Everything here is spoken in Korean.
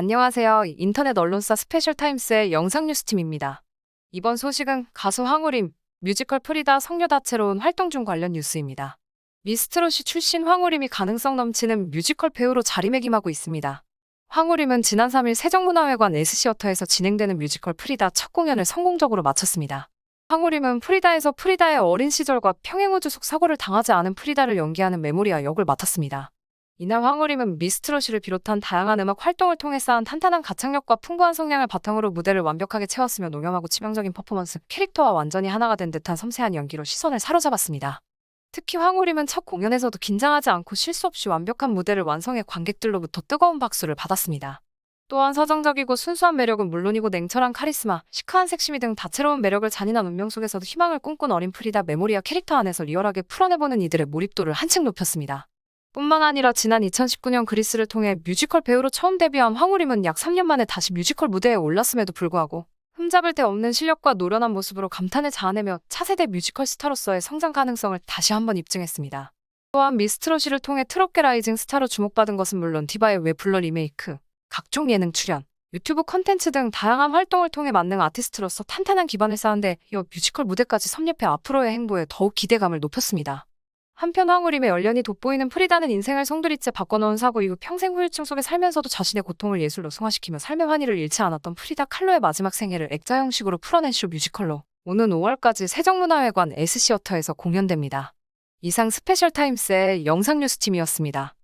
안녕하세요. 인터넷 언론사 스페셜 타임스의 영상 뉴스팀입니다. 이번 소식은 가수 황우림, 뮤지컬 프리다 성녀 다채로운 활동 중 관련 뉴스입니다. 미스트롯이 출신 황우림이 가능성 넘치는 뮤지컬 배우로 자리매김하고 있습니다. 황우림은 지난 3일 세종문화회관 S시어터에서 진행되는 뮤지컬 프리다 첫 공연을 성공적으로 마쳤습니다. 황우림은 프리다에서 프리다의 어린 시절과 평행우주 속 사고를 당하지 않은 프리다를 연기하는 메모리아 역을 맡았습니다. 이날 황우림은 미스트롯이를 비롯한 다양한 음악 활동을 통해 쌓은 탄탄한 가창력과 풍부한 성량을 바탕으로 무대를 완벽하게 채웠으며 농염하고 치명적인 퍼포먼스, 캐릭터와 완전히 하나가 된 듯한 섬세한 연기로 시선을 사로잡았습니다. 특히 황우림은 첫 공연에서도 긴장하지 않고 실수 없이 완벽한 무대를 완성해 관객들로부터 뜨거운 박수를 받았습니다. 또한 서정적이고 순수한 매력은 물론이고 냉철한 카리스마, 시크한 섹시미 등 다채로운 매력을 잔인한 운명 속에서도 희망을 꿈꾼 어린 프리다 메모리아 캐릭터 안에서 리얼하게 풀어내보는 이들의 몰입도를 한층 높였습니다. 뿐만 아니라 지난 2019년 그리스를 통해 뮤지컬 배우로 처음 데뷔한 황우림은 약 3년 만에 다시 뮤지컬 무대에 올랐음에도 불구하고 흠잡을 데 없는 실력과 노련한 모습으로 감탄을 자아내며 차세대 뮤지컬 스타로서의 성장 가능성을 다시 한번 입증했습니다. 또한 미스트롯이를 통해 트롯계 라이징 스타로 주목받은 것은 물론 디바의 왜 불러 리메이크, 각종 예능 출연, 유튜브 컨텐츠 등 다양한 활동을 통해 만능 아티스트로서 탄탄한 기반을 쌓은 데 이어 뮤지컬 무대까지 섭렵해 앞으로의 행보에 더욱 기대감을 높였습니다. 한편 황우림의 열연이 돋보이는 프리다는 인생을 송두리째 바꿔놓은 사고 이후 평생 후유증 속에 살면서도 자신의 고통을 예술로 승화시키며 삶의 환희를 잃지 않았던 프리다 칼로의 마지막 생애를 액자 형식으로 풀어낸 쇼 뮤지컬로 오는 5월까지 세종문화회관 S시어터에서 공연됩니다. 이상 스페셜타임스의 영상뉴스팀이었습니다.